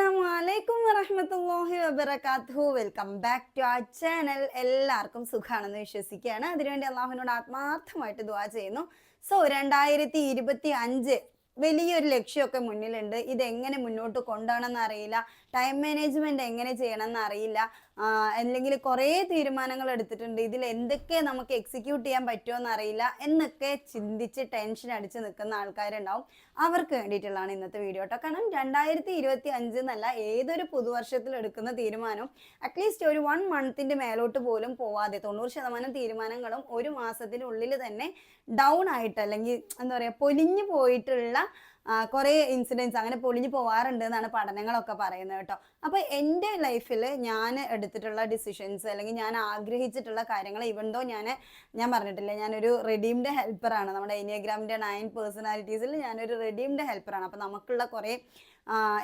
അസ്സലാമു അലൈക്കും വബറകാതുഹു വെൽക്കം ബാക്ക് ടു ആ ചാനൽ എല്ലാവർക്കും സുഖാണെന്ന് വിശ്വസിക്കുകയാണ്. അതിനുവേണ്ടി അള്ളാഹുവിനോട് ആത്മാർത്ഥമായിട്ട് ദുവാ ചെയ്യുന്നു. സോ രണ്ടായിരത്തി ഇരുപത്തി അഞ്ച് വലിയൊരു ലക്ഷ്യമൊക്കെ മുന്നിലുണ്ട്. ഇത് എങ്ങനെ മുന്നോട്ട് കൊണ്ടുപോകണം അറിയില്ല. ടൈം മാനേജ്മെന്റ് എങ്ങനെ ചെയ്യണമെന്ന് അറിയില്ല. ആഹ് അല്ലെങ്കിൽ കുറേ തീരുമാനങ്ങൾ എടുത്തിട്ടുണ്ട്. ഇതിൽ എന്തൊക്കെ നമുക്ക് എക്സിക്യൂട്ട് ചെയ്യാൻ പറ്റുമോ എന്നറിയില്ല എന്നൊക്കെ ചിന്തിച്ച് ടെൻഷൻ അടിച്ച് നിൽക്കുന്ന ആൾക്കാരുണ്ടാവും. അവർക്ക് വേണ്ടിയിട്ടുള്ളതാണ് ഇന്നത്തെ വീഡിയോ കേട്ടോ കാരണം രണ്ടായിരത്തി ഇരുപത്തി അഞ്ച് എന്നല്ല ഏതൊരു പുതുവർഷത്തിൽ എടുക്കുന്ന തീരുമാനവും അറ്റ്ലീസ്റ്റ് ഒരു വൺ മന്തിന്റെ മേലോട്ട് പോലും പോവാതെ തൊണ്ണൂറ് ശതമാനം തീരുമാനങ്ങളും ഒരു മാസത്തിനുള്ളിൽ തന്നെ ഡൗൺ ആയിട്ട് അല്ലെങ്കിൽ എന്താ പറയുക പൊലിഞ്ഞു പോയിട്ടുള്ള കുറേ ഇൻസിഡൻസ് അങ്ങനെ പൊളിഞ്ഞു പോവാറുണ്ട് എന്നാണ് പഠനങ്ങളൊക്കെ പറയുന്നത് കേട്ടോ. അപ്പൊ എന്റെ ലൈഫിൽ ഞാൻ എടുത്തിട്ടുള്ള ഡിസിഷൻസ് അല്ലെങ്കിൽ ഞാൻ ആഗ്രഹിച്ചിട്ടുള്ള കാര്യങ്ങൾ ഇവൻ ദോ ഞാൻ ഞാൻ പറഞ്ഞിട്ടില്ല ഞാനൊരു റെഡീംഡ് ഹെൽപ്പറാണ് നമ്മുടെ എനിയഗ്രാമിന്റെ നയൻ പേഴ്സണാലിറ്റീസിൽ ഞാനൊരു റെഡീംഡ് ഹെൽപ്പറാണ് അപ്പോൾ നമുക്കുള്ള കുറേ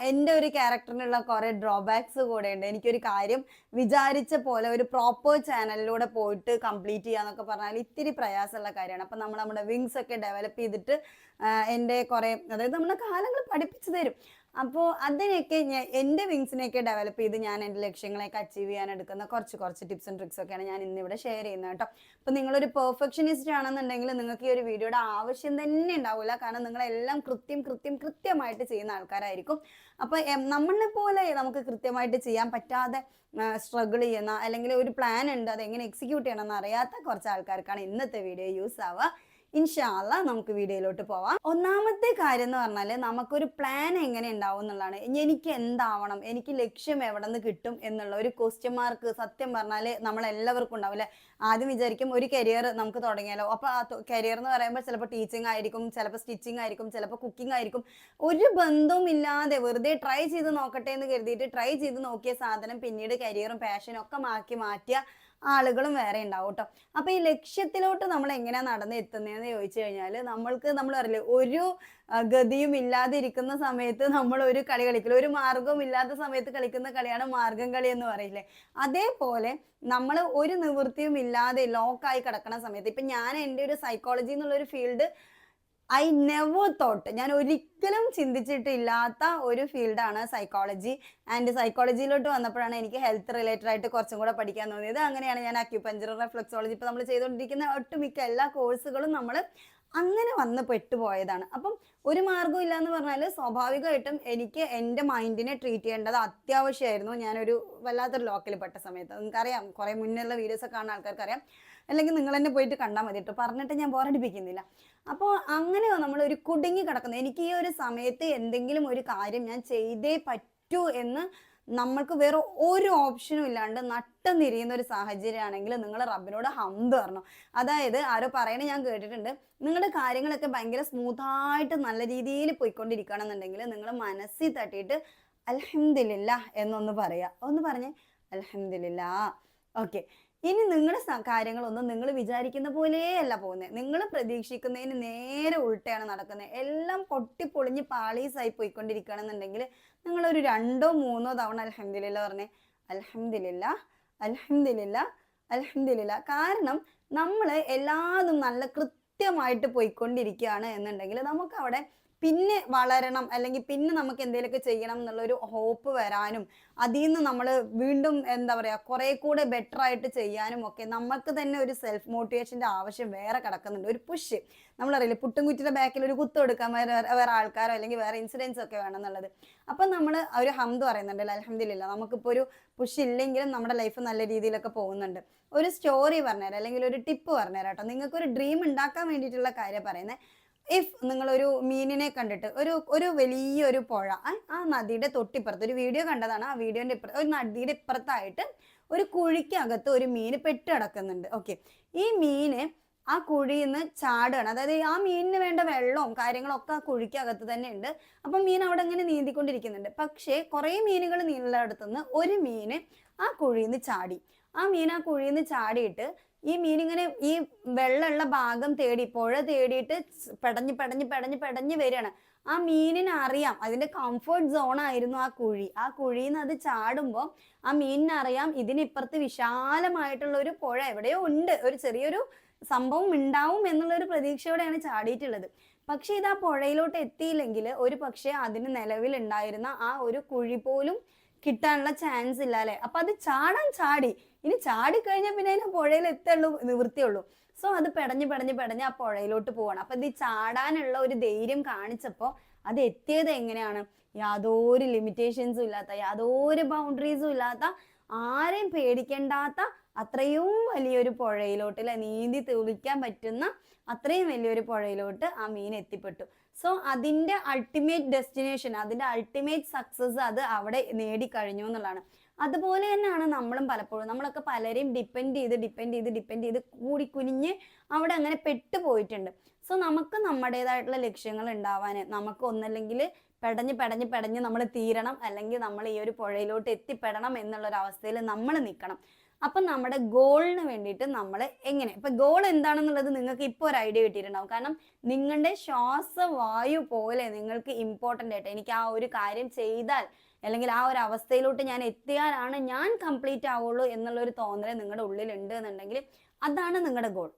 എന്റെ ഒരു ക്യാരക്ടറിനുള്ള കുറേ ഡ്രോബാക്സ് കൂടെ ഉണ്ട്. എനിക്കൊരു കാര്യം വിചാരിച്ച പോലെ ഒരു പ്രോപ്പർ ചാനലിലൂടെ പോയിട്ട് കംപ്ലീറ്റ് ചെയ്യാന്നൊക്കെ പറഞ്ഞാൽ ഇത്തിരി പ്രയാസമുള്ള കാര്യമാണ്. അപ്പം നമ്മൾ നമ്മുടെ വിങ്സ് ഒക്കെ ഡെവലപ്പ് ചെയ്തിട്ട് എന്റെ കുറേ അതായത് നമ്മുടെ കാലങ്ങൾ പഠിപ്പിച്ചു തരും. അപ്പോൾ അതിനൊക്കെ ഞാൻ എന്റെ വിങ്സിനെയൊക്കെ ഡെവലപ്പ് ചെയ്ത് ഞാൻ എന്റെ ലക്ഷ്യങ്ങളെയൊക്കെ അച്ചീവ് ചെയ്യാൻ എടുക്കുന്ന കുറച്ച് കുറച്ച് ടിപ്സ് ആൻഡ് ട്രിക്സ് ഒക്കെയാണ് ഞാൻ ഇന്നിവിടെ ഷെയർ ചെയ്യുന്നത് കേട്ടോ. അപ്പോൾ നിങ്ങളൊരു പെർഫെക്ഷനിസ്റ്റ് ആണെന്നുണ്ടെങ്കിൽ നിങ്ങൾക്ക് ഈ ഒരു വീഡിയോയുടെ ആവശ്യം തന്നെ ഉണ്ടാവില്ല കാരണം നിങ്ങളെല്ലാം കൃത്യം കൃത്യം കൃത്യമായിട്ട് ചെയ്യുന്ന ആൾക്കാരായിരിക്കും. അപ്പോൾ നമ്മളെ പോലെ നമുക്ക് കൃത്യമായിട്ട് ചെയ്യാൻ പറ്റാതെ സ്ട്രഗിൾ ചെയ്യുന്ന അല്ലെങ്കിൽ ഒരു പ്ലാൻ ഉണ്ട് അത് എങ്ങനെ എക്സിക്യൂട്ട് ചെയ്യണമെന്ന് അറിയാത്ത കുറച്ച് ആൾക്കാർക്കാണ് ഇന്നത്തെ വീഡിയോ യൂസ് ആവുക. ഇൻഷാല്ല നമുക്ക് വീഡിയോയിലോട്ട് പോവാം. ഒന്നാമത്തെ കാര്യം എന്ന് പറഞ്ഞാൽ നമുക്കൊരു പ്ലാൻ എങ്ങനെ ഉണ്ടാവും എന്നുള്ളതാണ്. എനിക്ക് എന്താവണം? എനിക്ക് ലക്ഷ്യം എവിടെ നിന്ന് കിട്ടും എന്നുള്ള ഒരു ക്വസ്റ്റ്യൻ മാർക്ക് സത്യം പറഞ്ഞാൽ നമ്മളെല്ലാവർക്കും ഉണ്ടാവും അല്ലെ? ആദ്യം വിചാരിക്കും ഒരു കരിയർ നമുക്ക് തുടങ്ങിയാലോ. അപ്പോൾ ആ കരിയർ എന്ന് പറയുമ്പോൾ ചിലപ്പോൾ ടീച്ചിങ് ആയിരിക്കും ചിലപ്പോൾ സ്റ്റിച്ചിങ് ആയിരിക്കും ചിലപ്പോൾ കുക്കിംഗ് ആയിരിക്കും. ഒരു ബന്ധവും ഇല്ലാതെ വെറുതെ ട്രൈ ചെയ്ത് നോക്കട്ടെ എന്ന് കരുതിയിട്ട് ട്രൈ ചെയ്ത് നോക്കിയ സാധനം പിന്നീട് കരിയറും പാഷനും ഒക്കെ മാറ്റി മാറ്റിയ ആളുകളും വേറെ ഉണ്ടാവും കേട്ടോ അപ്പൊ ഈ ലക്ഷ്യത്തിലോട്ട് നമ്മൾ എങ്ങനെയാ നടന്ന് എത്തുന്നതെന്ന് ചോദിച്ചു കഴിഞ്ഞാൽ നമ്മൾക്ക് നമ്മൾ അറിയില്ല ഒരു ഗതിയും ഇല്ലാതെ ഇരിക്കുന്ന സമയത്ത് നമ്മൾ ഒരു കളി കളിക്കില്ല. ഒരു മാർഗവും ഇല്ലാത്ത സമയത്ത് കളിക്കുന്ന കളിയാണ് മാർഗം കളി എന്ന് പറയില്ലേ. അതേപോലെ നമ്മൾ ഒരു നിവൃത്തിയും ഇല്ലാതെ ലോക്കായി കിടക്കുന്ന സമയത്ത് ഇപ്പൊ ഞാൻ എന്റെ ഒരു സൈക്കോളജി എന്നുള്ള ഒരു ഫീൽഡ് ഐ നെവർ തോട്ട് ഞാൻ ഒരിക്കലും ചിന്തിച്ചിട്ടില്ലാത്ത ഒരു ഫീൽഡാണ് സൈക്കോളജി ആൻഡ് സൈക്കോളജിയിലോട്ട് വന്നപ്പോഴാണ് എനിക്ക് ഹെൽത്ത് റിലേറ്റഡ് ആയിട്ട് കുറച്ചും കൂടെ പഠിക്കാൻ തോന്നിയത്. അങ്ങനെയാണ് ഞാൻ അക്യുപഞ്ചർ റിഫ്ലക്സോളജി ഇപ്പോൾ നമ്മൾ ചെയ്തുകൊണ്ടിരിക്കുന്ന ഒട്ടുമിക്ക എല്ലാ കോഴ്സുകളും നമ്മൾ അങ്ങനെ വന്ന് പെട്ടുപോയതാണ്. അപ്പം ഒരു മാർഗവും ഇല്ല എന്ന് പറഞ്ഞാൽ സ്വാഭാവികമായിട്ടും എനിക്ക് എന്റെ മൈൻഡിനെ ട്രീറ്റ് ചെയ്യേണ്ടത് അത്യാവശ്യമായിരുന്നു. ഞാനൊരു വല്ലാത്തൊരു ലോക്കിൽ പെട്ട സമയത്ത്. നിങ്ങൾക്കറിയാം കുറേ മുന്നുള്ള വീഡിയോസ് ഒക്കെ കാണുന്ന ആൾക്കാർക്ക് അറിയാം അല്ലെങ്കിൽ നിങ്ങൾ തന്നെ പോയിട്ട് കണ്ടാൽ മതി കേട്ടോ പറഞ്ഞിട്ട് ഞാൻ ബോറടിപ്പിക്കുന്നില്ല അപ്പോൾ അങ്ങനെ നമ്മൾ ഒരു കുടുങ്ങി കിടക്കുന്നത് എനിക്ക് ഈ ഒരു സമയത്ത് എന്തെങ്കിലും ഒരു കാര്യം ഞാൻ ചെയ്തേ പറ്റൂ എന്ന് നമ്മൾക്ക് വേറെ ഒരു ഓപ്ഷനും ഇല്ലാണ്ട് നട്ടുനിരിയുന്ന ഒരു സാഹചര്യമാണെങ്കിൽ നിങ്ങൾ റബ്ബിനോട് ഹംദ് പറഞ്ഞു. അതായത് ആരോ പറയണ ഞാൻ കേട്ടിട്ടുണ്ട്. നിങ്ങളുടെ കാര്യങ്ങളൊക്കെ ഭയങ്കര സ്മൂത്തായിട്ട് നല്ല രീതിയിൽ പോയിക്കൊണ്ടിരിക്കുകയാണെന്നുണ്ടെങ്കിൽ നിങ്ങൾ മനസ്സിൽ തട്ടിയിട്ട് അലഹമില്ല എന്നൊന്ന് പറയാ. ഒന്ന് പറഞ്ഞേ. അലഹമില്ല ഓക്കെ. ഇനി നിങ്ങളുടെ കാര്യങ്ങളൊന്നും നിങ്ങൾ വിചാരിക്കുന്ന പോലെയല്ല പോകുന്നത് നിങ്ങൾ പ്രതീക്ഷിക്കുന്നതിന് നേരെ ഉൾട്ടയാണ് നടക്കുന്നത് എല്ലാം പൊട്ടിപ്പൊളിഞ്ഞ് പാളീസായി പോയിക്കൊണ്ടിരിക്കുകയാണെന്നുണ്ടെങ്കിൽ നിങ്ങളൊരു രണ്ടോ മൂന്നോ തവണ അലഹമ്മദില്ല പറഞ്ഞേ അലഹമ്മദില്ല അലഹമ്മദില്ല അലഹമ്മദില്ല കാരണം നമ്മൾ എല്ലാതും നല്ല കൃത്യമായിട്ട് പോയിക്കൊണ്ടിരിക്കുകയാണ് എന്നുണ്ടെങ്കിൽ നമുക്ക് അവിടെ പിന്നെ വളരണം അല്ലെങ്കിൽ പിന്നെ നമുക്ക് എന്തെങ്കിലുമൊക്കെ ചെയ്യണം എന്നുള്ളൊരു ഹോപ്പ് വരാനും അതിൽ നിന്ന് നമ്മൾ വീണ്ടും എന്താ പറയുക കുറെ കൂടെ ബെറ്റർ ആയിട്ട് ചെയ്യാനും ഒക്കെ നമുക്ക് തന്നെ ഒരു സെൽഫ് മോട്ടിവേഷന്റെ ആവശ്യം വേറെ കിടക്കുന്നുണ്ട്. ഒരു പുഷ് നമ്മളറിയില്ല പുട്ടും കുറ്റിയുടെ ബാക്കിൽ ഒരു കുത്തു കൊടുക്കാൻ വേറെ വേറെ ആൾക്കാരോ അല്ലെങ്കിൽ വേറെ ഇൻസിഡൻസ് ഒക്കെ വേണം എന്നുള്ളത്. അപ്പം നമ്മൾ ഒരു ഹംദ് പറയുന്നുണ്ട് അലഹമില്ല നമുക്കിപ്പോൾ ഒരു പുഷ് ഇല്ലെങ്കിലും നമ്മുടെ ലൈഫ് നല്ല രീതിയിലൊക്കെ പോകുന്നുണ്ട്. ഒരു സ്റ്റോറി പറഞ്ഞുതരാം അല്ലെങ്കിൽ ഒരു ടിപ്പ് പറഞ്ഞുതരാം കേട്ടോ. നിങ്ങൾക്ക് ഒരു ഡ്രീം ഉണ്ടാക്കാൻ വേണ്ടിയിട്ടുള്ള കാര്യം പറയുന്നത് ഇഫ് നിങ്ങളൊരു മീനിനെ കണ്ടിട്ട് ഒരു ഒരു വലിയൊരു പുഴ ആ, നദിയുടെ തൊട്ടിപ്പുറത്ത് ഒരു വീഡിയോ കണ്ടതാണ് ആ വീഡിയോന്റെ ഇപ്പുറത്ത് ഒരു നദിയുടെ ഇപ്പുറത്തായിട്ട് ഒരു കുഴിക്കകത്ത് ഒരു മീന് പെട്ട് കിടക്കുന്നുണ്ട് ഓക്കെ ഈ മീന് ആ കുഴിയിൽ നിന്ന് ചാടുകയാണ്. അതായത് ആ മീനിന് വേണ്ട വെള്ളവും കാര്യങ്ങളും ഒക്കെ ആ കുഴിക്കകത്ത് തന്നെ ഉണ്ട്. അപ്പം മീൻ അവിടെ ഇങ്ങനെ നീന്തിക്കൊണ്ടിരിക്കുന്നുണ്ട്. പക്ഷേ കുറേ മീനുകൾ നീളുന്നിടത്തുനിന്ന് ഒരു മീന് ആ കുഴിയിൽ നിന്ന് ചാടി. ആ മീൻ ആ കുഴിയിൽ നിന്ന് ചാടിയിട്ട് ഈ മീൻ ഇങ്ങനെ ഈ വെള്ളമുള്ള ഭാഗം തേടി പുഴ തേടിയിട്ട് പെടഞ്ഞ് പെടഞ്ഞ് പെടഞ്ഞ് പെടഞ്ഞ് വരികയാണ്. ആ മീനിന് അറിയാം അതിന്റെ കംഫർട്ട് സോൺ ആയിരുന്നു ആ കുഴി. ആ കുഴിയിൽ നിന്ന് അത് ചാടുമ്പോൾ ആ മീനിന് അറിയാം ഇതിനിപ്പുറത്ത് വിശാലമായിട്ടുള്ള ഒരു പുഴ എവിടെയോ ഉണ്ട്. ഒരു ചെറിയൊരു സംഭവം ഉണ്ടാവും എന്നുള്ള ഒരു പ്രതീക്ഷയോടെയാണ് ചാടിയിട്ടുള്ളത്. പക്ഷെ ഇത് ആ പുഴയിലോട്ട് എത്തിയില്ലെങ്കിൽ ഒരു പക്ഷേ അതിന് നിലവിലുണ്ടായിരുന്ന ആ ഒരു കുഴി പോലും കിട്ടാനുള്ള ചാൻസ് ഇല്ല അല്ലെ? അപ്പൊ അത് ചാടാൻ ചാടി. ഇനി ചാടിക്കഴിഞ്ഞാൽ പിന്നെ അതിന് പുഴയിൽ എത്തുള്ളൂ നിവൃത്തിയുള്ളൂ സോ അത് പെടഞ്ഞ് പെടഞ്ഞ് പെടഞ്ഞ് ആ പുഴയിലോട്ട് പോവാണ്. അപ്പൊ ഇത് ചാടാനുള്ള ഒരു ധൈര്യം കാണിച്ചപ്പോൾ അത് എത്തിയത് എങ്ങനെയാണ്? യാതൊരു ലിമിറ്റേഷൻസും ഇല്ലാത്ത യാതൊരു ബൗണ്ടറീസും ഇല്ലാത്ത ആരെയും പേടിക്കേണ്ടാത്ത അത്രയും വലിയൊരു പുഴയിലോട്ട് അല്ലെ നീന്തി തുളിക്കാൻ പറ്റുന്ന അത്രയും വലിയൊരു പുഴയിലോട്ട് ആ മീൻ എത്തിപ്പെട്ടു. സോ അതിന്റെ അൾട്ടിമേറ്റ് ഡെസ്റ്റിനേഷൻ അതിന്റെ അൾട്ടിമേറ്റ് സക്സസ് അത് അവിടെ നേടിക്കഴിഞ്ഞു എന്നുള്ളതാണ്. അതുപോലെ തന്നെയാണ് നമ്മളും പലപ്പോഴും. നമ്മളൊക്കെ പലരെയും ഡിപ്പെൻഡ് ചെയ്ത് ഡിപ്പെൻഡ് ചെയ്ത് ഡിപ്പെൻഡ് ചെയ്ത് കൂടി കുനിഞ്ഞ് അവിടെ അങ്ങനെ പെട്ടു പോയിട്ടുണ്ട്. സോ നമുക്ക് നമ്മുടേതായിട്ടുള്ള ലക്ഷ്യങ്ങൾ ഉണ്ടാവാൻ നമുക്ക് ഒന്നല്ലെങ്കിൽ പെടഞ്ഞ് പെടഞ്ഞ് പെടഞ്ഞ് നമ്മൾ തീരണം അല്ലെങ്കിൽ നമ്മൾ ഈ ഒരു പുഴയിലോട്ട് എത്തിപ്പെടണം എന്നുള്ളൊരവസ്ഥയിൽ നമ്മൾ നിൽക്കണം. അപ്പം നമ്മുടെ ഗോളിന് വേണ്ടിയിട്ട് നമ്മൾ എങ്ങനെ? ഇപ്പൊ ഗോൾ എന്താണെന്നുള്ളത് നിങ്ങൾക്ക് ഇപ്പോൾ ഒരു ഐഡിയ കിട്ടിയിട്ടുണ്ടാവും. കാരണം നിങ്ങളുടെ ശ്വാസവായു പോലെ നിങ്ങൾക്ക് ഇമ്പോർട്ടന്റ് ആയിട്ട് എനിക്ക് ആ ഒരു കാര്യം ചെയ്താൽ അല്ലെങ്കിൽ ആ ഒരു അവസ്ഥയിലോട്ട് ഞാൻ എത്തിയാലാണ് ഞാൻ കംപ്ലീറ്റ് ആവുള്ളൂ എന്നുള്ളൊരു തോന്നൽ നിങ്ങളുടെ ഉള്ളിലുണ്ട് എന്നുണ്ടെങ്കിൽ അതാണ് നിങ്ങളുടെ ഗോൾ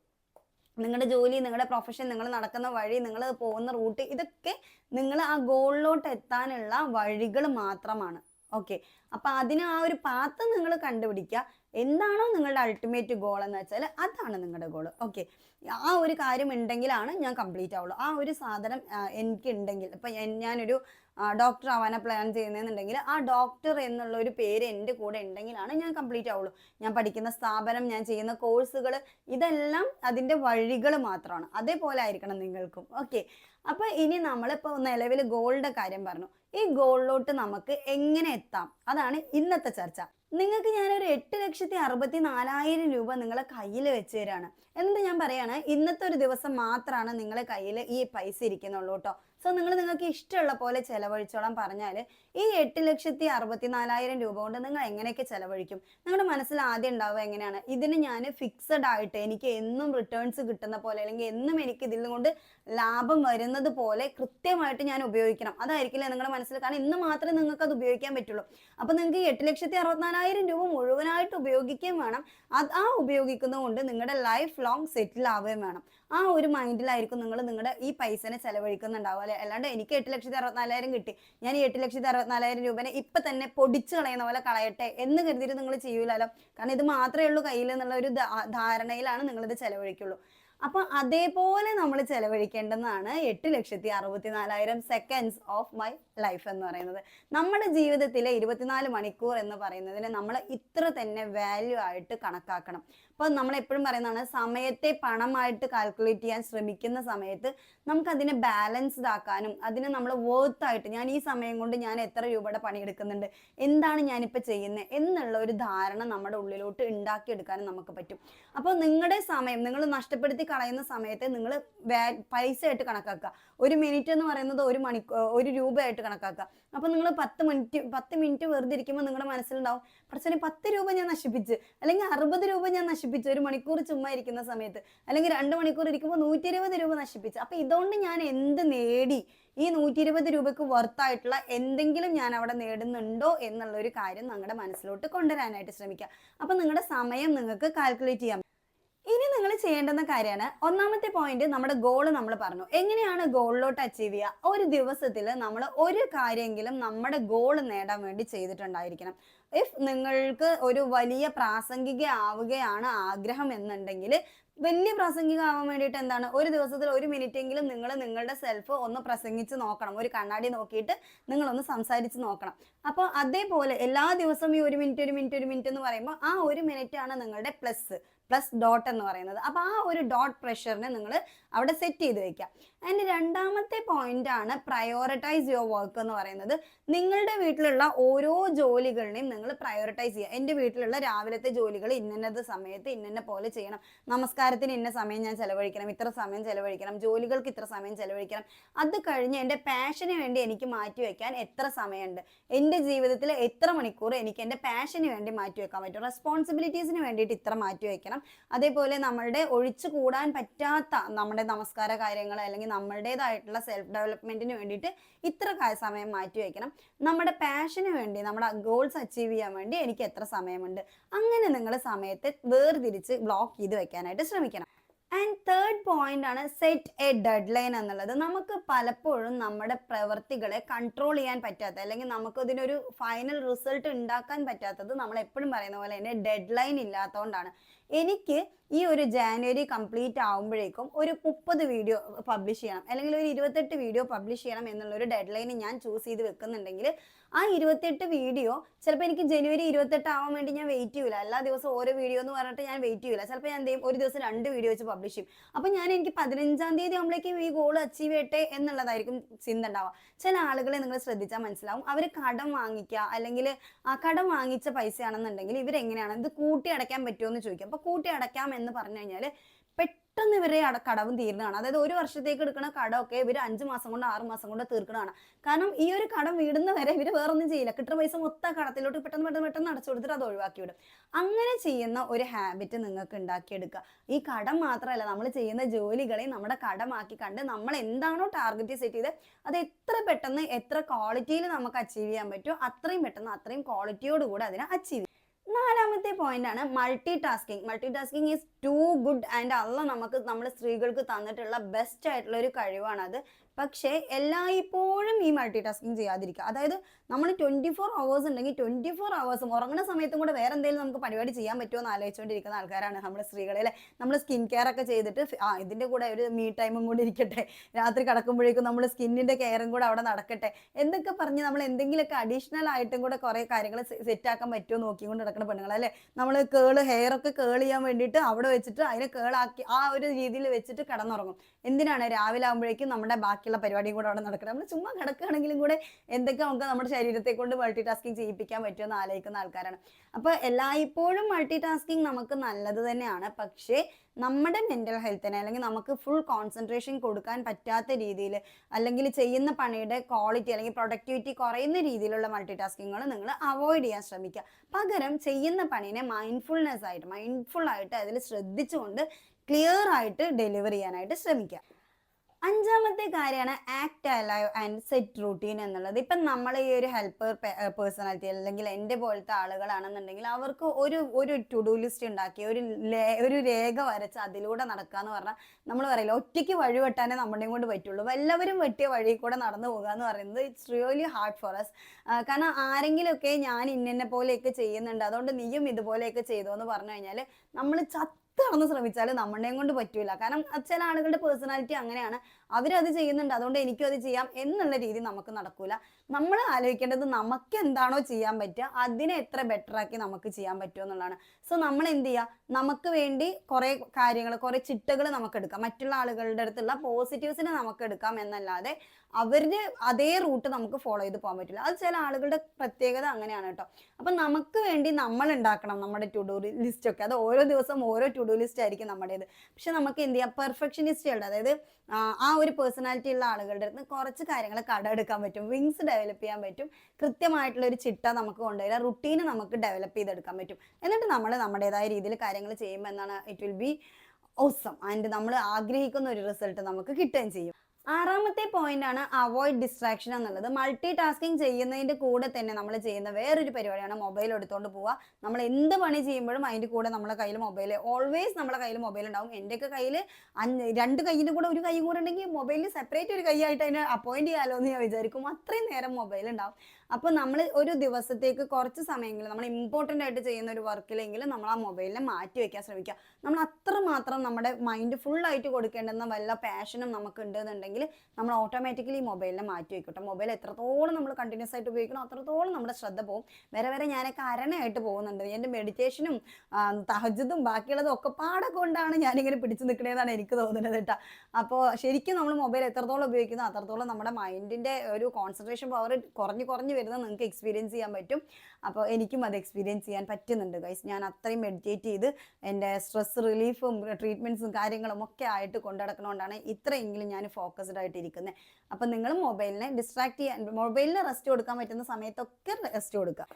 നിങ്ങളുടെ ജോലി നിങ്ങളുടെ പ്രൊഫഷൻ നിങ്ങൾ നടക്കുന്ന വഴി നിങ്ങൾ പോകുന്ന റൂട്ട് ഇതൊക്കെ നിങ്ങൾ ആ ഗോളിലോട്ട് എത്താനുള്ള വഴികൾ മാത്രമാണ്. ഓക്കെ അപ്പൊ അതിന് ആ ഒരു പാത്ത് നിങ്ങൾ കണ്ടുപിടിക്കുക. എന്താണോ നിങ്ങളുടെ അൾട്ടിമേറ്റ് ഗോൾ എന്ന് വെച്ചാൽ അതാണ് നിങ്ങളുടെ ഗോൾ ഓക്കെ ആ ഒരു കാര്യം ഉണ്ടെങ്കിലാണ് ഞാൻ കംപ്ലീറ്റ് ആവുള്ളൂ. ആ ഒരു സാധനം എനിക്ക് ഉണ്ടെങ്കിൽ ഇപ്പം ഞാനൊരു ഡോക്ടർ ആവാനാണ് പ്ലാൻ ചെയ്യുന്നതെന്നുണ്ടെങ്കിൽ ആ ഡോക്ടർ എന്നുള്ള ഒരു പേര് എന്റെ കൂടെ ഉണ്ടെങ്കിലാണ് ഞാൻ കംപ്ലീറ്റ് ആവുള്ളൂ. ഞാൻ പഠിക്കുന്ന സ്ഥാപനം ഞാൻ ചെയ്യുന്ന കോഴ്സുകൾ ഇതെല്ലാം അതിന്റെ വഴികൾ മാത്രമാണ്. അതേപോലെ ആയിരിക്കണം നിങ്ങൾക്കും. ഓക്കെ അപ്പോൾ ഇനി നമ്മളിപ്പോൾ നിലവിൽ ഗോളിന്റെ കാര്യം പറഞ്ഞു. ഈ ഗോളിലോട്ട് നമുക്ക് എങ്ങനെ എത്താം? അതാണ് ഇന്നത്തെ ചർച്ച. നിങ്ങൾക്ക് ഞാനൊരു എട്ട് ലക്ഷത്തി അറുപത്തി നാലായിരം രൂപ നിങ്ങളെ കയ്യിൽ വെച്ച് തരാണ്. എന്നിട്ട് ഞാൻ പറയാണ് ഇന്നത്തെ ഒരു ദിവസം മാത്രമാണ് നിങ്ങളെ കയ്യിൽ ഈ പൈസ ഇരിക്കുന്നുള്ളൂ കേട്ടോ സോ നിങ്ങൾ നിങ്ങൾക്ക് ഇഷ്ടമുള്ള പോലെ ചെലവഴിച്ചോളാൻ പറഞ്ഞാൽ ഈ എട്ട് ലക്ഷത്തി അറുപത്തി നാലായിരം രൂപ കൊണ്ട് നിങ്ങൾ എങ്ങനെയൊക്കെ ചെലവഴിക്കും? നിങ്ങളുടെ മനസ്സിൽ ആദ്യം ഉണ്ടാവുക എങ്ങനെയാണ്? ഇതിന് ഞാൻ ഫിക്സഡ് ആയിട്ട് എനിക്ക് എന്നും റിട്ടേൺസ് കിട്ടുന്ന പോലെ അല്ലെങ്കിൽ എന്നും എനിക്ക് ഇതിൽ കൊണ്ട് ലാഭം വരുന്നത് പോലെ കൃത്യമായിട്ട് ഞാൻ ഉപയോഗിക്കണം. അതായിരിക്കില്ല നിങ്ങളുടെ മനസ്സിൽ? കാരണം ഇന്ന് മാത്രമേ നിങ്ങൾക്ക് അത് ഉപയോഗിക്കാൻ പറ്റുള്ളൂ. അപ്പൊ നിങ്ങൾക്ക് എട്ട് ലക്ഷത്തി അറുപത്തിനാലായിരം രൂപ മുഴുവനായിട്ട് ഉപയോഗിക്കുകയും വേണം. അത് ആ ഉപയോഗിക്കുന്നത് കൊണ്ട് നിങ്ങളുടെ ലൈഫ് ലോങ് സെറ്റിൽ ആവുകയും വേണം. ആ ഒരു മൈൻഡിലായിരിക്കും നിങ്ങൾ നിങ്ങളുടെ ഈ പൈസനെ ചെലവഴിക്കുന്നുണ്ടാവുക. അല്ലെ അല്ലാണ്ട് എനിക്ക് എട്ട് ലക്ഷത്തി അറുപത്തിനാലായിരം കിട്ടി. ഞാൻ ഈ എട്ട് ലക്ഷത്തി അറുപത്തിനാലായിരം രൂപനെ ഇപ്പൊ തന്നെ പൊടിച്ചു കളയുന്ന പോലെ കളയട്ടെ എന്ന് കരുതിയിട്ട് നിങ്ങൾ ചെയ്യൂലല്ലോ കാരണം ഇത് മാത്രമേ ഉള്ളൂ കയ്യിൽ എന്നുള്ള ഒരു ധാരണയിലാണ് നിങ്ങളിത് ചെലവഴിക്കുള്ളൂ. അപ്പൊ അതേപോലെ നമ്മൾ ചെലവഴിക്കേണ്ടതാണ് എട്ട് ലക്ഷത്തി അറുപത്തിനാലായിരം സെക്കൻഡ്സ് ഓഫ് മൈ ലൈഫ് എന്ന് പറയുന്നത്. നമ്മുടെ ജീവിതത്തിലെ ഇരുപത്തിനാല് മണിക്കൂർ എന്ന് പറയുന്നതിന് നമ്മൾ ഇത്ര തന്നെ വാല്യൂ ആയിട്ട് കണക്കാക്കണം. അപ്പോൾ നമ്മൾ എപ്പോഴും പറയുന്നതാണ് സമയത്തെ പണമായിട്ട് കാൽക്കുലേറ്റ് ചെയ്യാൻ ശ്രമിക്കുന്ന സമയത്ത് നമുക്ക് അതിനെ ബാലൻസ്ഡ് ആക്കാനും അതിനെ നമ്മൾ വർത്ത് ആയിട്ട് ഞാൻ ഈ സമയം കൊണ്ട് ഞാൻ എത്ര രൂപയുടെ പണിയെടുക്കുന്നുണ്ട് എന്താണ് ഞാനിപ്പോൾ ചെയ്യുന്നത് എന്നുള്ള ഒരു ധാരണ നമ്മുടെ ഉള്ളിലോട്ട് ഉണ്ടാക്കിയെടുക്കാനും നമുക്ക് പറ്റും. അപ്പോൾ നിങ്ങളുടെ സമയം നിങ്ങൾ നഷ്ടപ്പെടുത്തി കളയുന്ന സമയത്തെ നിങ്ങൾ പൈസ ആയിട്ട് കണക്കാക്കുക. ഒരു മിനിറ്റ് എന്ന് പറയുന്നത് ഒരു മണിക്കൂർ ഒരു രൂപയായിട്ട് കണക്കാക്കുക. അപ്പൊ നിങ്ങൾ പത്ത് മിനിറ്റ് പത്ത് മിനിറ്റ് വെറുതെ ഇരിക്കുമ്പോൾ നിങ്ങളുടെ മനസ്സിലുണ്ടാവും പക്ഷേ പത്ത് രൂപ ഞാൻ നശിപ്പിച്ച് അല്ലെങ്കിൽ അറുപത് രൂപ ഞാൻ നശിപ്പിച്ച് ഒരു മണിക്കൂർ ചുമ്മാ ഇരിക്കുന്ന സമയത്ത് അല്ലെങ്കിൽ രണ്ട് മണിക്കൂർ ഇരിക്കുമ്പോൾ നൂറ്റി ഇരുപത് രൂപ നശിപ്പിച്ച്. അപ്പോൾ ഇതുകൊണ്ട് ഞാൻ എന്ത് നേടി? ഈ നൂറ്റി ഇരുപത് രൂപയ്ക്ക് വർത്തായിട്ടുള്ള എന്തെങ്കിലും ഞാൻ അവിടെ നേടുന്നുണ്ടോ എന്നുള്ള ഒരു കാര്യം നിങ്ങളുടെ മനസ്സിലോട്ട് കൊണ്ടുവരാനായിട്ട് ശ്രമിക്കുക അപ്പം നിങ്ങളുടെ സമയം നിങ്ങൾക്ക് കാൽക്കുലേറ്റ് ചെയ്യാം. ഇനി നിങ്ങൾ ചെയ്യേണ്ടുന്ന കാര്യമാണ് ഒന്നാമത്തെ പോയിന്റ് നമ്മുടെ ഗോൾ നമ്മൾ പറഞ്ഞു. എങ്ങനെയാണ് ഗോളിലോട്ട് അച്ചീവ് ചെയ്യുക? ഒരു ദിവസത്തിൽ നമ്മൾ ഒരു കാര്യമെങ്കിലും നമ്മുടെ ഗോൾ നേടാൻ വേണ്ടി ചെയ്തിട്ടുണ്ടായിരിക്കണം. ഇഫ് നിങ്ങൾക്ക് ഒരു വലിയ പ്രാസംഗിക ആവുകയാണ് ആഗ്രഹം എന്നുണ്ടെങ്കിൽ വലിയ പ്രസംഗിക ആവാൻ വേണ്ടിയിട്ട് എന്താണ്? ഒരു ദിവസത്തിൽ ഒരു മിനിറ്റ് എങ്കിലും നിങ്ങൾ നിങ്ങളുടെ സെൽഫ് ഒന്ന് പ്രസംഗിച്ച് നോക്കണം. ഒരു കണ്ണാടി നോക്കിയിട്ട് നിങ്ങളൊന്ന് സംസാരിച്ച് നോക്കണം. അപ്പോൾ അതേപോലെ എല്ലാ ദിവസവും ഈ ഒരു മിനിറ്റ് ഒരു മിനിറ്റ് ഒരു മിനിറ്റ് എന്ന് പറയുമ്പോൾ ആ ഒരു മിനിറ്റ് ആണ് നിങ്ങളുടെ പ്ലസ് പ്ലസ് ഡോട്ട് എന്ന് പറയുന്നത്. അപ്പോൾ ആ ഒരു ഡോട്ട് പ്രഷറിനെ നിങ്ങൾ അവിടെ സെറ്റ് ചെയ്ത് വെക്കുക അതിന്റെ രണ്ടാമത്തെ പോയിന്റ് ആണ് പ്രയോറിറ്റൈസ് യുവർ വർക്ക് എന്ന് പറയുന്നത്. നിങ്ങളുടെ വീട്ടിലുള്ള ഓരോ ജോലികളിനെയും നിങ്ങൾ പ്രയോറിറ്റൈസ് ചെയ്യുക. എന്റെ വീട്ടിലുള്ള രാവിലത്തെ ജോലികൾ ഇന്നത് സമയത്ത് ഇന്നെ പോലെ ചെയ്യണം. നമസ്കാരത്തിന് ഇന്ന സമയം ഞാൻ ചെലവഴിക്കണം. ഇത്ര സമയം ചെലവഴിക്കണം. ജോലികൾക്ക് ഇത്ര സമയം ചെലവഴിക്കണം. അത് കഴിഞ്ഞ് എന്റെ പാഷന് വേണ്ടി എനിക്ക് മാറ്റി വെക്കാൻ എത്ര സമയമുണ്ട്? എന്റെ ജീവിതത്തിൽ എത്ര മണിക്കൂർ എനിക്ക് എന്റെ പാഷന് വേണ്ടി മാറ്റി വെക്കാൻ പറ്റും? റെസ്പോൺസിബിലിറ്റീസിന് വേണ്ടിയിട്ട് ഇത്ര മാറ്റി വെക്കണം അതേപോലെ നമ്മളുടെ ഒഴിച്ചു കൂടാൻ പറ്റാത്ത നമ്മുടെ നമസ്കാര കാര്യങ്ങൾ അല്ലെങ്കിൽ നമ്മളുടേതായിട്ടുള്ള സെൽഫ് ഡെവലപ്മെന്റിന് വേണ്ടിയിട്ട് ഇത്ര സമയം മാറ്റി വയ്ക്കണം. നമ്മുടെ പാഷന് വേണ്ടി നമ്മുടെ ഗോൾസ് അച്ചീവ് ചെയ്യാൻ വേണ്ടി എനിക്ക് എത്ര സമയമുണ്ട്? അങ്ങനെ നിങ്ങൾ സമയത്തെ വേർതിരിച്ച് ബ്ലോക്ക് ചെയ്ത് വെക്കാനായിട്ട് ശ്രമിക്കണം. ആൻഡ് തേർഡ് പോയിന്റ് ആണ് സെറ്റ് എ ഡെഡ് ലൈൻ എന്നുള്ളത്. നമുക്ക് പലപ്പോഴും നമ്മുടെ പ്രവൃത്തികളെ കൺട്രോൾ ചെയ്യാൻ പറ്റാത്ത അല്ലെങ്കിൽ നമുക്ക് ഇതിനൊരു ഫൈനൽ റിസൾട്ട് ഉണ്ടാക്കാൻ പറ്റാത്തത് നമ്മൾ എപ്പോഴും പറയുന്ന പോലെ തന്നെ ഡെഡ് ലൈൻ ഇല്ലാത്തതുകൊണ്ടാണ്. എനിക്ക് ഈ ഒരു ജാനുവരി കംപ്ലീറ്റ് ആകുമ്പോഴേക്കും ഒരു മുപ്പത് വീഡിയോ പബ്ലിഷ് ചെയ്യണം. അല്ലെങ്കിൽ ഒരു ഇരുപത്തെട്ട് വീഡിയോ പബ്ലിഷ് ചെയ്യണം എന്നുള്ള ഒരു ഡെഡ് ലൈൻ ഞാൻ ചൂസ് ചെയ്ത് വെക്കുന്നുണ്ടെങ്കിൽ ആ ഇരുപത്തെട്ട് വീഡിയോ ചിലപ്പോൾ എനിക്ക് ജനുവരി ഇരുപത്തെട്ട് ആവാൻ വേണ്ടി ഞാൻ വെയിറ്റ് ചെയ്യില്ല എല്ലാ ദിവസവും ഓരോ വീഡിയോ എന്ന് പറഞ്ഞിട്ട് ഞാൻ വെയിറ്റ് ചെയ്യില്ല ചിലപ്പോൾ ഞാൻ എന്തെയും ഒരു ദിവസം രണ്ട് വീഡിയോ വെച്ച് പബ്ലിഷ് ചെയ്യും. അപ്പം ഞാൻ എനിക്ക് പതിനഞ്ചാം തീയതി ആകുമ്പോഴേക്കും ഈ ഗോൾ അച്ചീവ് ചെയ്യട്ടെ എന്നുള്ളതായിരിക്കും ചിന്ത ഉണ്ടാവുക. ചില ആളുകളെ നിങ്ങൾ ശ്രദ്ധിച്ചാൽ മനസ്സിലാവും. അവർ കടം വാങ്ങിക്കുക അല്ലെങ്കിൽ ആ കടം വാങ്ങിച്ച പൈസയാണെന്നുണ്ടെങ്കിൽ ഇവരെങ്ങനെയാണ്? ഇത് കൂട്ടി അടയ്ക്കാൻ പറ്റുമോ എന്ന് ചോദിക്കും. അപ്പോൾ കൂട്ടി അടയ്ക്കാം എന്ന് പറഞ്ഞു കഴിഞ്ഞാൽ പെട്ടെന്ന് ഇവരെ കടവും തീരുന്നതാണ്. അതായത് ഒരു വർഷത്തേക്ക് എടുക്കുന്ന കടമൊക്കെ ഇവർ അഞ്ച് മാസം കൊണ്ട് ആറ് മാസം കൊണ്ട് തീർക്കണതാണ്. കാരണം ഈ ഒരു കടം വീടുന്ന വരെ ഇവർ വേറൊന്നും ചെയ്യില്ല. കിട്ടുന്ന പൈസ മൊത്തം കടത്തിലോട്ട് പെട്ടെന്ന് പെട്ടെന്ന് പെട്ടെന്ന് അടച്ചു കൊടുത്തിട്ട് അത് ഒഴിവാക്കി വിടും. അങ്ങനെ ചെയ്യുന്ന ഒരു ഹാബിറ്റ് നിങ്ങൾക്ക് ഉണ്ടാക്കിയെടുക്കുക. ഈ കടം മാത്രമല്ല നമ്മൾ ചെയ്യുന്ന ജോലികളെ നമ്മുടെ കടമാക്കി കണ്ട് നമ്മൾ എന്താണോ ടാർഗറ്റ് സെറ്റ് ചെയ്ത് അത് എത്ര പെട്ടെന്ന് എത്ര ക്വാളിറ്റിയിൽ നമുക്ക് അച്ചീവ് ചെയ്യാൻ പറ്റുമോ അത്രയും പെട്ടെന്ന് അത്രയും ക്വാളിറ്റിയോട് കൂടെ അതിനെ അച്ചീവ് നാലാമത്തെ പോയിന്റ് ആണ് multitasking multitasking is too good and അല്ല നമുക്ക് നമ്മുടെ സ്ത്രീകൾക്ക് തന്നിട്ടുള്ള ബെസ്റ്റ് ആയിട്ടുള്ള ഒരു കഴിവാണ് അത്. പക്ഷേ എല്ലായ്പ്പോഴും ഈ മൾട്ടി ടാസ്കിങ് ചെയ്യാതിരിക്കുക. അതായത് നമ്മൾ ട്വന്റി ഫോർ അവേഴ്സ് ഉണ്ടെങ്കിൽ ട്വന്റി ഫോർ അവേഴ്സും ഉറങ്ങുന്ന സമയത്തും കൂടെ വേറെ എന്തെങ്കിലും നമുക്ക് പരിപാടി ചെയ്യാൻ പറ്റുമോ എന്ന് ആലോചിച്ചുകൊണ്ടിരിക്കുന്ന ആൾക്കാരാണ് നമ്മൾ സ്ത്രീകളിലെ നമ്മൾ സ്കിൻ കെയർ ഒക്കെ ചെയ്തിട്ട് ആ ഇതിന്റെ കൂടെ ഒരു മീ ടൈമും കൂടി ഇരിക്കട്ടെ. രാത്രി കിടക്കുമ്പോഴേക്കും നമ്മൾ സ്കിന്നിന്റെ കെയറും കൂടെ അവിടെ നടക്കട്ടെ. എന്നൊക്കെ പറഞ്ഞ് നമ്മൾ എന്തെങ്കിലുമൊക്കെ അഡീഷണൽ ആയിട്ടും കൂടെ കുറേ കാര്യങ്ങൾ സെറ്റ് ആക്കാൻ പറ്റുമോ നോക്കിക്കൊണ്ട് നടക്കുന്ന പെണ്ണുങ്ങൾ അല്ലേ? നമ്മൾ കേൾ ഹെയർ ഒക്കെ കേൾ ചെയ്യാൻ വേണ്ടിയിട്ട് അവിടെ വെച്ചിട്ട് അതിനെ കേളാക്കി ആ ഒരു രീതിയിൽ വെച്ചിട്ട് കിടന്നുറങ്ങും. എന്തിനാണ്? രാവിലെ ആകുമ്പോഴേക്കും നമ്മുടെ ബാക്കിയുള്ള പരിപാടിയും കൂടെ അവിടെ നടക്കണം. നമ്മൾ ചുമ്മാ കിടക്കുകയാണെങ്കിലും കൂടെ എന്തൊക്കെ നമുക്ക് നമ്മുടെ ശരീരത്തെ കൊണ്ട് മൾട്ടി ടാസ്കിങ് ചെയ്യിപ്പിക്കാൻ പറ്റുമെന്ന് ആലോചിക്കുന്ന ആൾക്കാരാണ്. അപ്പോൾ എല്ലായ്പ്പോഴും മൾട്ടി ടാസ്കിങ് നമുക്ക് നല്ലത് തന്നെയാണ്. പക്ഷേ നമ്മുടെ മെന്റൽ ഹെൽത്തിനെ അല്ലെങ്കിൽ നമുക്ക് ഫുൾ കോൺസെൻട്രേഷൻ കൊടുക്കാൻ പറ്റാത്ത രീതിയിൽ അല്ലെങ്കിൽ ചെയ്യുന്ന പണിയുടെ ക്വാളിറ്റി അല്ലെങ്കിൽ പ്രൊഡക്ടിവിറ്റി കുറയുന്ന രീതിയിലുള്ള മൾട്ടി ടാസ്കിങ്ങൾ നിങ്ങൾ അവോയ്ഡ് ചെയ്യാൻ ശ്രമിക്കുക. പകരം ചെയ്യുന്ന പണിനെ മൈൻഡ്ഫുൾനെസ് ആയിട്ട് മൈൻഡ്ഫുൾ ആയിട്ട് അതിൽ ശ്രദ്ധിച്ചുകൊണ്ട് ക്ലിയർ ആയിട്ട് ഡെലിവർ ചെയ്യാനായിട്ട് ശ്രമിക്കുക. അഞ്ചാമത്തെ കാര്യമാണ് act alive and set routine എന്നുള്ളത്. ഇപ്പം നമ്മൾ ഈ ഒരു ഹെൽപ്പർ പേഴ്സണാലിറ്റി അല്ലെങ്കിൽ എന്റെ പോലത്തെ ആളുകളാണെന്നുണ്ടെങ്കിൽ അവർക്ക് ഒരു ഒരു ടു ഡു ലിസ്റ്റ് ഉണ്ടാക്കി ഒരു ഒരു രേഖ വരച്ച് അതിലൂടെ നടക്കുക എന്ന് പറഞ്ഞാൽ നമ്മൾ പറയില്ല ഒറ്റയ്ക്ക് വഴി വെട്ടാനേ നമ്മുടെയും കൊണ്ട് പറ്റുള്ളൂ. എല്ലാവരും വെട്ടിയ വഴി കൂടെ നടന്നു പോകുക എന്ന് പറയുന്നത് it's really hard for us കാരണം ആരെങ്കിലുമൊക്കെ ഞാൻ ഇന്നെ പോലെയൊക്കെ ചെയ്യുന്നുണ്ട്. അതുകൊണ്ട് നീയും ഇതുപോലെയൊക്കെ ചെയ്തു എന്ന് പറഞ്ഞു കഴിഞ്ഞാൽ നമ്മൾ ചത്ത് നടന്ന് ശ്രമിച്ചാൽ നമ്മുടെയും കൊണ്ട് പറ്റൂല. കാരണം ചില ആളുകളുടെ പേഴ്സണാലിറ്റി അങ്ങനെയാണ്. അവരത് ചെയ്യുന്നുണ്ട്. അതുകൊണ്ട് എനിക്കും അത് ചെയ്യാം എന്നുള്ള രീതി നമുക്ക് നടക്കൂല. നമ്മൾ ആലോചിക്കേണ്ടത് നമുക്ക് എന്താണോ ചെയ്യാൻ പറ്റുക അതിനെ എത്ര ബെറ്റർ ആക്കി നമുക്ക് ചെയ്യാൻ പറ്റുമോ എന്നുള്ളതാണ്. സോ നമ്മൾ എന്ത് ചെയ്യുക നമുക്ക് വേണ്ടി കുറേ കാര്യങ്ങൾ കുറേ ചിട്ടകൾ നമുക്ക് എടുക്കാം മറ്റുള്ള ആളുകളുടെ അടുത്തുള്ള പോസിറ്റീവ്സിനെ നമുക്ക് എടുക്കാം എന്നല്ലാതെ അവരുടെ അതേ റൂട്ട് നമുക്ക് ഫോളോ ചെയ്ത് പോകാൻ പറ്റില്ല. അത് ചില ആളുകളുടെ പ്രത്യേകത അങ്ങനെയാണ് കേട്ടോ. അപ്പം നമുക്ക് വേണ്ടി നമ്മൾ ഉണ്ടാക്കണം നമ്മുടെ ടു ഡു ലിസ്റ്റ് ഒക്കെ. അത് ഓരോ ദിവസം ഓരോ ടു ഡു ലിസ്റ്റ് ആയിരിക്കും നമ്മുടേത്. പക്ഷെ നമുക്ക് എന്ത് ചെയ്യാം പെർഫെക്ഷനിസ്റ്റുകളുടെ അതായത് ആ ഒരു പേഴ്സണാലിറ്റി ഉള്ള ആളുകളുടെ അടുത്ത് കുറച്ച് കാര്യങ്ങൾ കടമെടുക്കാൻ പറ്റും. വിങ്സ് ഡെവലപ്പ് ചെയ്യാൻ പറ്റും. കൃത്യമായിട്ടുള്ള ഒരു ചിട്ട നമുക്ക് കൊണ്ടുവരാം റുട്ടീന് നമുക്ക് ഡെവലപ്പ് ചെയ്തെടുക്കാൻ പറ്റും. എന്നിട്ട് നമ്മൾ നമ്മുടേതായ രീതിയിൽ കാര്യങ്ങൾ ചെയ്യുമ്പോൾ എന്നാണ് it will be awesome and നമ്മൾ ആഗ്രഹിക്കുന്ന ഒരു റിസൾട്ട് നമുക്ക് കിട്ടുകയും ചെയ്യും. ആറാമത്തെ പോയിന്റ് ആണ് അവോയ്ഡ് ഡിസ്ട്രാക്ഷൻ എന്നുള്ളത്. മൾട്ടി ടാസ്കിങ് ചെയ്യുന്നതിന്റെ കൂടെ തന്നെ നമ്മൾ ചെയ്യുന്ന വേറൊരു പരിപാടിയാണ് മൊബൈൽ എടുത്തുകൊണ്ട് പോവുക. നമ്മൾ എന്ത് പണി ചെയ്യുമ്പോഴും അതിന്റെ കൂടെ നമ്മുടെ കയ്യിൽ മൊബൈൽ ഓൾവേസ് നമ്മുടെ കയ്യിൽ മൊബൈൽ ഉണ്ടാവും. എന്റെയൊക്കെ കയ്യിൽ രണ്ട് കയ്യിന്റെ കൂടെ ഒരു കൈ കൂടെ ഉണ്ടെങ്കിൽ മൊബൈലിൽ സെപ്പറേറ്റ് ഒരു കൈയായിട്ട് അതിനെ അപ്പോയിന്റ് ചെയ്യാലോ എന്ന് ഞാൻ വിചാരിക്കും. അത്രയും നേരം മൊബൈൽ ഉണ്ടാവും. അപ്പോൾ നമ്മൾ ഒരു ദിവസത്തേക്ക് കുറച്ച് സമയങ്ങളിൽ നമ്മൾ ഇമ്പോർട്ടന്റ് ആയിട്ട് ചെയ്യുന്ന ഒരു വർക്കിലെങ്കിലും നമ്മൾ ആ മൊബൈലിനെ മാറ്റി വെക്കാൻ ശ്രമിക്കുക. നമ്മൾ അത്ര മാത്രം നമ്മുടെ മൈൻഡ് ഫുൾ ആയിട്ട് കൊടുക്കേണ്ടുന്ന വല്ല പാഷനും നമുക്ക് ഉണ്ടെന്നുണ്ടെങ്കിൽ നമ്മൾ ഓട്ടോമാറ്റിക്കലി മൊബൈലിനെ മാറ്റി വയ്ക്കട്ടെ മൊബൈൽ എത്രത്തോളം നമ്മൾ കണ്ടിന്യൂസ് ആയിട്ട് ഉപയോഗിക്കണം അത്രത്തോളം നമ്മുടെ ശ്രദ്ധ പോകും. വരെ വരെ ഞാനൊക്കെ അരണയായിട്ട് പോകുന്നുണ്ട്. എന്റെ മെഡിറ്റേഷനും തഹജുദും ബാക്കിയുള്ളതും ഒക്കെ പാടെ കൊണ്ടാണ് ഞാനിങ്ങനെ പിടിച്ചു നിൽക്കണേന്നാണ് എനിക്ക് തോന്നുന്നത് കേട്ടോ. അപ്പോൾ ശരിക്കും നമ്മൾ മൊബൈൽ എത്രത്തോളം ഉപയോഗിക്കുന്നു അത്രത്തോളം നമ്മുടെ മൈൻഡിന്റെ ഒരു കോൺസെൻട്രേഷൻ പവർ കുറഞ്ഞ് കുറഞ്ഞ് വരുന്നത് നിങ്ങൾക്ക് എക്സ്പീരിയൻസ് ചെയ്യാൻ പറ്റും. അപ്പോൾ എനിക്കും അത് എക്സ്പീരിയൻസ് ചെയ്യാൻ പറ്റുന്നുണ്ട് ഗൈസ് ഞാൻ അത്രയും മെഡിറ്റേറ്റ് ചെയ്ത് എന്റെ സ്ട്രെസ് റിലീഫും ട്രീറ്റ്മെന്റ്സും കാര്യങ്ങളും ഒക്കെ ആയിട്ട് കൊണ്ടുനടക്കണോണ്ടാണ് ഇത്രയെങ്കിലും ഞാൻ ഫോക്കസ്ഡ് ആയിട്ട് ഇരിക്കുന്നത് നിങ്ങൾ മൊബൈലിനെ ഡിസ്ട്രാക്ട് ചെയ്യാൻ മൊബൈലിന് റെസ്റ്റ് കൊടുക്കാൻ പറ്റുന്ന സമയത്തൊക്കെ റെസ്റ്റ് കൊടുക്കുക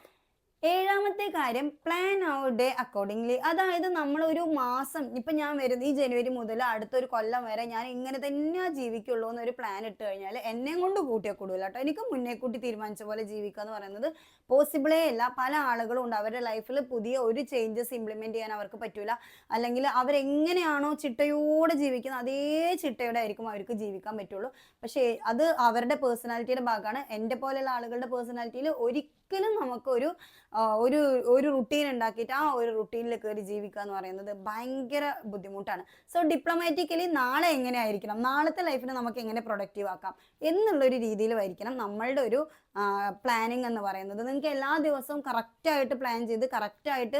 ഏഴാമത്തെ കാര്യം പ്ലാൻ അവർ ഡേ അക്കോർഡിംഗ്ലി അതായത് നമ്മൾ ഒരു മാസം ഇപ്പൊ ഞാൻ വരുന്ന ഈ ജനുവരി മുതൽ അടുത്തൊരു കൊല്ലം വരെ ഞാൻ ഇങ്ങനെ തന്നെ ജീവിക്കുള്ളൂ എന്നൊരു പ്ലാൻ ഇട്ട് കഴിഞ്ഞാൽ എന്നെ കൊണ്ട് കൂട്ടിയാൽ കൂടുതലാട്ടോ എനിക്ക് മുന്നേ കൂട്ടി തീരുമാനിച്ച പോലെ ജീവിക്കുക എന്ന് പറയുന്നത് പോസിബിളേ അല്ല പല ആളുകളും ഉണ്ട്. അവരുടെ ലൈഫിൽ പുതിയ ഒരു ചേഞ്ചസ് ഇംപ്ലിമെന്റ് ചെയ്യാൻ അവർക്ക് പറ്റൂല. അല്ലെങ്കിൽ അവരെങ്ങനെയാണോ ചിട്ടയോടെ ജീവിക്കുന്നത് അതേ ചിട്ടയോടെ ആയിരിക്കും അവർക്ക് ജീവിക്കാൻ പറ്റുള്ളൂ. പക്ഷേ അത് അവരുടെ പേഴ്സണാലിറ്റിയുടെ ഭാഗമാണ്. എന്റെ പോലെയുള്ള ആളുകളുടെ പേഴ്സണാലിറ്റിയിൽ ഒരിക്കലും നമുക്കൊരു ഒരു ഒരു റുട്ടീൻ ഉണ്ടാക്കിയിട്ട് ആ ഒരു റുട്ടീനിൽ കയറി ജീവിക്കുക എന്ന് പറയുന്നത് ഭയങ്കര ബുദ്ധിമുട്ടാണ്. സോ ഡിപ്ലോമാറ്റിക്കലി നാളെ എങ്ങനെ ആയിരിക്കണം? നാളത്തെ ലൈഫിനെ നമുക്ക് എങ്ങനെ പ്രൊഡക്റ്റീവ് ആക്കാം? എന്നുള്ളൊരു രീതിയിലായിരിക്കണം നമ്മളുടെ ഒരു പ്ലാനിങ് എന്ന് പറയുന്നത്. നിങ്ങൾക്ക് എല്ലാ ദിവസവും കറക്റ്റായിട്ട് പ്ലാൻ ചെയ്ത് കറക്റ്റായിട്ട്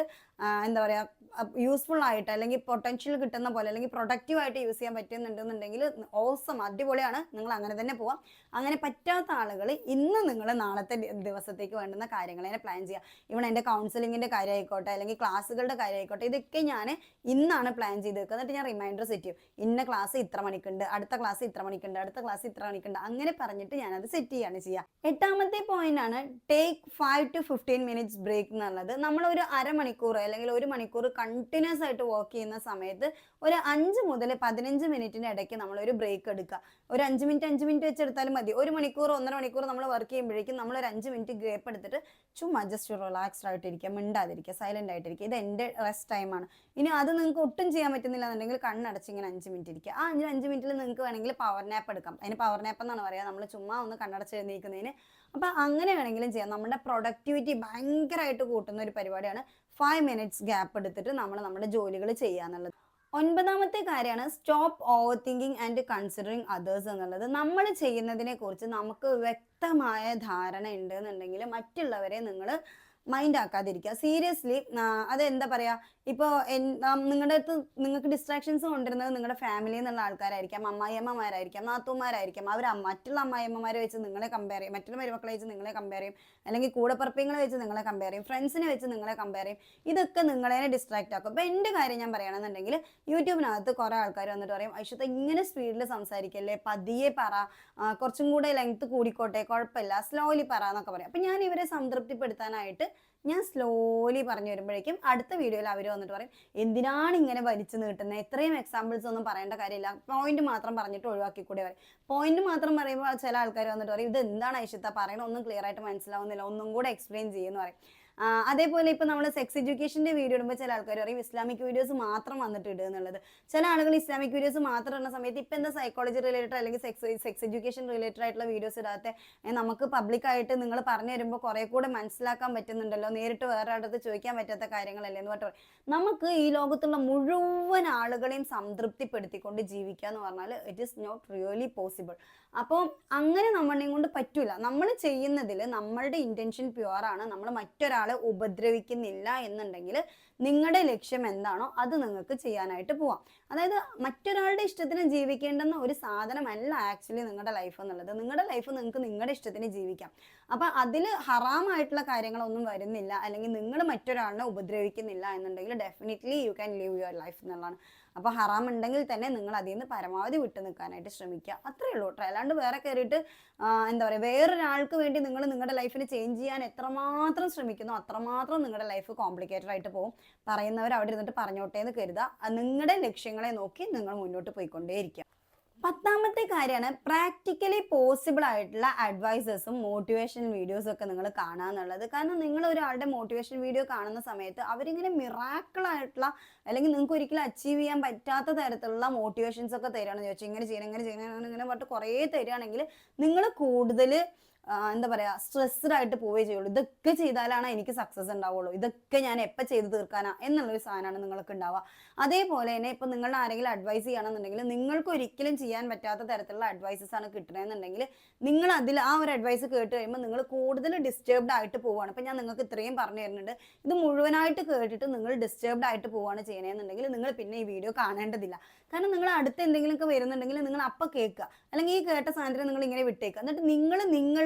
എന്താ പറയുക യൂസ്ഫുൾ ആയിട്ട് അല്ലെങ്കിൽ പൊട്ടൻഷ്യൽ കിട്ടുന്ന പോലെ അല്ലെങ്കിൽ പ്രൊഡക്റ്റീവ് ആയിട്ട് യൂസ് ചെയ്യാൻ പറ്റുന്നുണ്ടെന്നുണ്ടെങ്കിൽ ഓസം അടിപൊളിയാണ്. നിങ്ങൾ അങ്ങനെ തന്നെ പോവാം. അങ്ങനെ പറ്റാത്ത ആളുകൾ ഇന്ന് നിങ്ങൾ നാളത്തെ ദിവസത്തേക്ക് വേണ്ടുന്ന കാര്യങ്ങൾ അതിനെ പ്ലാൻ ചെയ്യുക ഇവിടെ എന്റെ കൗൺസിലിങ്ങിന്റെ കാര്യമായിക്കോട്ടെ അല്ലെങ്കിൽ ക്ലാസ്സുകളുടെ കാര്യമായിക്കോട്ടെ ഇതൊക്കെ ഞാൻ ഇന്നാണ് പ്ലാൻ ചെയ്ത് വെക്കുക എന്നിട്ട് ഞാൻ റിമൈൻഡർ സെറ്റ് ചെയ്യും. ഇന്ന ക്ലാസ് ഇത്ര മണിക്കുണ്ട് അടുത്ത ക്ലാസ് ഇത്ര മണിക്കുണ്ട് അടുത്ത ക്ലാസ് ഇത്ര മണിക്കുണ്ട്. അങ്ങനെ പറഞ്ഞിട്ട് ഞാനത് സെറ്റ് ചെയ്യാണ് ചെയ്യുക. എട്ടാമത്തെ പോയിന്റ് ആണ് take five to fifteen minutes break എന്നുള്ളത് നമ്മൾ ഒരു അരമണിക്കൂർ അല്ലെങ്കിൽ ഒരു മണിക്കൂർ കണ്ടിന്യൂസ് ആയിട്ട് വർക്ക് ചെയ്യുന്ന സമയത്ത് ഒരു അഞ്ച് മുതൽ പതിനഞ്ച് മിനിറ്റിന് ഇടയ്ക്ക് നമ്മൾ ഒരു ബ്രേക്ക് എടുക്കുക. ഒരു അഞ്ച് മിനിറ്റ് അഞ്ച് മിനിറ്റ് വെച്ചെടുത്താലും മതി. ഒരു മണിക്കൂർ ഒന്നര മണിക്കൂർ നമ്മൾ വർക്ക് ചെയ്യുമ്പോഴേക്കും നമ്മൾ ഒരു അഞ്ച് മിനിറ്റ് ഗ്യാപ്പ് എടുത്തിട്ട് ചുമ്മാ ജസ്റ്റ് റിലാക്സ്ഡ് ആയിട്ടിരിക്കുക മിണ്ടാതിരിക്കുക സൈലന്റ് ആയിട്ടിരിക്കുക. ഇത് എന്റെ റെസ്റ്റ് ടൈമാണ് ഇനി അത് നിങ്ങൾക്ക് ഒട്ടും ചെയ്യാൻ പറ്റുന്നില്ല എന്നുണ്ടെങ്കിൽ കണ്ണടച്ച് ഇങ്ങനെ അഞ്ച് മിനിറ്റ് ഇരിക്കുക. ആ അഞ്ച് അഞ്ച് മിനിറ്റിൽ നിങ്ങൾക്ക് വേണമെങ്കിൽ പവർ നാപ്പ് എടുക്കാം. അതിന് പവർ നാപ്പ് എന്നാണ് പറയുക. നമ്മൾ ചുമ്മാ ഒന്ന് കണ്ണടച്ച് എഴുന്നേൽക്കുന്നതിന്. അപ്പോൾ അങ്ങനെ വേണമെങ്കിലും ചെയ്യാം. നമ്മുടെ പ്രൊഡക്ടിവിറ്റി ഭയങ്കരമായിട്ട് കൂട്ടുന്ന ഒരു പരിപാടിയാണ് ഫൈവ് മിനിറ്റ്സ് ഗ്യാപ്പ് എടുത്തിട്ട് നമ്മൾ നമ്മുടെ ജോലികൾ ചെയ്യുക എന്നുള്ളത്. ഒൻപതാമത്തെ കാര്യമാണ് stop overthinking and considering others എന്നുള്ളത്. നമ്മൾ ചെയ്യുന്നതിനെ കുറിച്ച് നമുക്ക് വ്യക്തമായ ധാരണ ഉണ്ട് എന്നുണ്ടെങ്കിൽ മറ്റുള്ളവരെ നിങ്ങൾ മൈൻഡ് ആക്കാതിരിക്കുക. സീരിയസ്ലി അത് എന്താ പറയാ? ഇപ്പോൾ നിങ്ങളുടെ അടുത്ത് നിങ്ങൾക്ക് ഡിസ്ട്രാക്ഷൻസ് കൊണ്ടിരുന്നത് നിങ്ങളുടെ ഫാമിലിയിൽ നിന്നുള്ള ആൾക്കാരായിരിക്കാം അമ്മായിയമ്മമാരായിരിക്കാം നാത്തൂമാരായിരിക്കാം അവർ മറ്റുള്ള അമ്മായിയമ്മമാരെ വെച്ച് നിങ്ങളെ കമ്പയർ ചെയ്യും. മറ്റുള്ള മരുമക്കളെ വെച്ച് നിങ്ങളെ കമ്പയർ ചെയ്യും. അല്ലെങ്കിൽ കൂടപ്പറപ്പിങ്ങളെ വെച്ച് നിങ്ങളെ കമ്പയർ ചെയ്യും. ഫ്രണ്ട്സിനെ വെച്ച് നിങ്ങളെ കമ്പയർ ചെയ്യും. ഇതൊക്കെ നിങ്ങളെ ഡിസ്ട്രാക്ട് ആക്കും. അപ്പോൾ എന്റെ കാര്യം ഞാൻ പറയുകയാണെന്നുണ്ടെങ്കിൽ യൂട്യൂബിനകത്ത് കുറേ ആൾക്കാർ വന്നിട്ട് പറയും ഐശ്വത്ത ഇങ്ങനെ സ്പീഡിൽ സംസാരിക്കല്ലേ? പതിയെ പറ. കുറച്ചും കൂടെ ലെങ്ത് കൂടിക്കോട്ടെ കുഴപ്പമില്ല സ്ലോലി പറ എന്നൊക്കെ പറയും. അപ്പം ഞാൻ ഇവരെ സംതൃപ്തിപ്പെടുത്താനായിട്ട് ഞാൻ സ്ലോലി പറഞ്ഞു വരുമ്പോഴേക്കും അടുത്ത വീഡിയോയിൽ അവർ വന്നിട്ട് പറയും എന്തിനാണ് ഇങ്ങനെ വലിച്ചു നീട്ടുന്നത് ഇത്രയും എക്സാമ്പിൾസ് ഒന്നും പറയേണ്ട കാര്യമില്ല. പോയിന്റ് മാത്രം പറഞ്ഞിട്ട് ഒഴിവാക്കി കൂടെ പറയും പോയിന്റ് മാത്രം പറയുമ്പോൾ ചില ആൾക്കാർ വന്നിട്ട് പറയും ഇത് എന്താണ് ഐശ്വത്ത പറയണത് ഒന്നും ക്ലിയർ ആയിട്ട് മനസ്സിലാവുന്നില്ല. ഒന്നും കൂടെ എക്സ്പ്ലെയിൻ ചെയ്യുമെന്ന് പറയും. അതേപോലെ ഇപ്പൊ നമ്മൾ സെക്സ് എഡ്യൂക്കേഷന്റെ വീഡിയോ ഇടുമ്പോൾ ചില ആൾക്കാർ പറയും ഇസ്ലാമിക് വീഡിയോസ് മാത്രം വന്നിട്ട് ഇടുക എന്നുള്ളത്. ചില ആളുകൾ ഇസ്ലാമിക് വീഡിയോസ് മാത്രം ഇടുന്ന സമയത്ത് ഇപ്പൊ എന്താ സൈക്കോളജി റിലേറ്റഡ് അല്ലെങ്കിൽ സെക്സ് സെക്സ് എഡ്യൂക്കേഷൻ റിലേറ്റഡ് ആയിട്ടുള്ള വീഡിയോസ് ഇടാത്ത? നമുക്ക് പബ്ലിക്കായിട്ട് നിങ്ങൾ പറഞ്ഞു തരുമ്പോൾ കുറെ കൂടെ മനസ്സിലാക്കാൻ പറ്റുന്നുണ്ടല്ലോ നേരിട്ട് വേറെ അടുത്ത് ചോദിക്കാൻ പറ്റാത്ത കാര്യങ്ങളല്ലേ എന്ന് പറഞ്ഞു നമുക്ക് ഈ ലോകത്തുള്ള മുഴുവൻ ആളുകളെയും സംതൃപ്തിപ്പെടുത്തിക്കൊണ്ട് ജീവിക്കുക എന്ന് പറഞ്ഞാൽ it is not really possible അപ്പോൾ അങ്ങനെ നമ്മളെയും കൊണ്ട് പറ്റൂല. നമ്മൾ ചെയ്യുന്നതിൽ നമ്മളുടെ ഇന്റൻഷൻ പ്യുവർ ആണ്. നമ്മൾ മറ്റൊരാളെ ഉപദ്രവിക്കുന്നില്ല എന്നുണ്ടെങ്കിൽ നിങ്ങളുടെ ലക്ഷ്യം എന്താണോ അത് നിങ്ങൾക്ക് ചെയ്യാനായിട്ട് പോവാം. അതായത് മറ്റൊരാളുടെ ഇഷ്ടത്തിന് ജീവിക്കേണ്ടുന്ന ഒരു സാധനമല്ല ആക്ച്വലി നിങ്ങളുടെ ലൈഫ് എന്നുള്ളത്. നിങ്ങളുടെ ലൈഫ് നിങ്ങൾക്ക് നിങ്ങളുടെ ഇഷ്ടത്തിന് ജീവിക്കാം. അപ്പം അതിൽ ഹറാമായിട്ടുള്ള കാര്യങ്ങളൊന്നും വരുന്നില്ല. അല്ലെങ്കിൽ നിങ്ങൾ മറ്റൊരാളിനെ ഉപദ്രവിക്കുന്നില്ല എന്നുണ്ടെങ്കിൽ definitely you can live your life എന്നുള്ളതാണ്. അപ്പോൾ ഹറാം ഉണ്ടെങ്കിൽ തന്നെ നിങ്ങൾ അതിൽ നിന്ന് പരമാവധി വിട്ടു നിൽക്കാനായിട്ട് ശ്രമിക്കുക. അത്രേ ഉള്ളൂ അല്ലാണ്ട് വേറെ കയറിയിട്ട് എന്താ പറയുക വേറൊരാൾക്ക് വേണ്ടി നിങ്ങൾ നിങ്ങളുടെ ലൈഫിനെ ചേഞ്ച് ചെയ്യാൻ എത്രമാത്രം ശ്രമിക്കുന്നു അത്രമാത്രം നിങ്ങളുടെ ലൈഫ് കോംപ്ലിക്കേറ്റഡ് ആയിട്ട് പോകും. പറയുന്നവർ അവിടെ ഇരുന്നിട്ട് പറഞ്ഞോട്ടെ എന്ന് കരുതുക. നിങ്ങളുടെ ലക്ഷ്യങ്ങളെ നോക്കി നിങ്ങൾ മുന്നോട്ട് പോയിക്കൊണ്ടേയിരിക്കുക. പത്താമത്തെ കാര്യമാണ് പ്രാക്ടിക്കലി പോസിബിൾ ആയിട്ടുള്ള അഡ്വൈസസും മോട്ടിവേഷൻ വീഡിയോസും ഒക്കെ നിങ്ങൾ കാണുക എന്നുള്ളത് കാരണം നിങ്ങൾ ഒരാളുടെ മോട്ടിവേഷൻ വീഡിയോ കാണുന്ന സമയത്ത് അവരിങ്ങനെ മിറാക്കിൾ ആയിട്ടുള്ള അല്ലെങ്കിൽ നിങ്ങൾക്ക് ഒരിക്കലും അച്ചീവ് ചെയ്യാൻ പറ്റാത്ത തരത്തിലുള്ള മോട്ടിവേഷൻസ് ഒക്കെ തരികയാണെന്ന് ചോദിച്ചാൽ ഇങ്ങനെ ചെയ്യണം ഇങ്ങനെ ചെയ്യണം ഇങ്ങനെ പറഞ്ഞിട്ട് കുറേ തരികയാണെങ്കിൽ നിങ്ങൾ കൂടുതൽ എന്താ പറയാ സ്ട്രെസ്ഡ് ആയിട്ട് പോവേ ചെയ്യുള്ളൂ. ഇതൊക്കെ ചെയ്താലാണ് എനിക്ക് സക്സസ് ഉണ്ടാവുള്ളൂ. ഇതൊക്കെ ഞാൻ എപ്പോൾ ചെയ്ത് തീർക്കാനാ എന്നുള്ളൊരു സാധനമാണ് നിങ്ങൾക്ക് ഉണ്ടാവുക. അതേപോലെ തന്നെ ഇപ്പൊ നിങ്ങളുടെ ആരെങ്കിലും അഡ്വൈസ് ചെയ്യണമെന്നുണ്ടെങ്കിൽ നിങ്ങൾക്ക് ഒരിക്കലും ചെയ്യാൻ പറ്റാത്ത തരത്തിലുള്ള അഡ്വൈസസ് ആണ് കിട്ടണമെന്നുണ്ടെങ്കിൽ നിങ്ങൾ അതിൽ ആ ഒരു അഡ്വൈസ് കേട്ട് കഴിയുമ്പോൾ നിങ്ങൾ കൂടുതൽ ഡിസ്റ്റർബ്ഡ് ആയിട്ട് പോവുകയാണ്. ഇപ്പം ഞാൻ നിങ്ങൾക്ക് ഇത്രയും പറഞ്ഞു തരുന്നുണ്ട്. ഇത് മുഴുവനായിട്ട് കേട്ടിട്ട് നിങ്ങൾ ഡിസ്റ്റർബ്ഡ് ആയിട്ട് പോവാണ് ചെയ്യണമെന്നുണ്ടെങ്കിൽ നിങ്ങൾ പിന്നെ ഈ വീഡിയോ കാണേണ്ടതില്ല. കാരണം നിങ്ങൾ അടുത്ത് എന്തെങ്കിലുമൊക്കെ വരുന്നുണ്ടെങ്കിൽ നിങ്ങൾ അപ്പൊ കേൾക്കുക. അല്ലെങ്കിൽ ഈ കേട്ട സാധനത്തിന് നിങ്ങൾ ഇങ്ങനെ വിട്ടേക്കുക. എന്നിട്ട് നിങ്ങൾ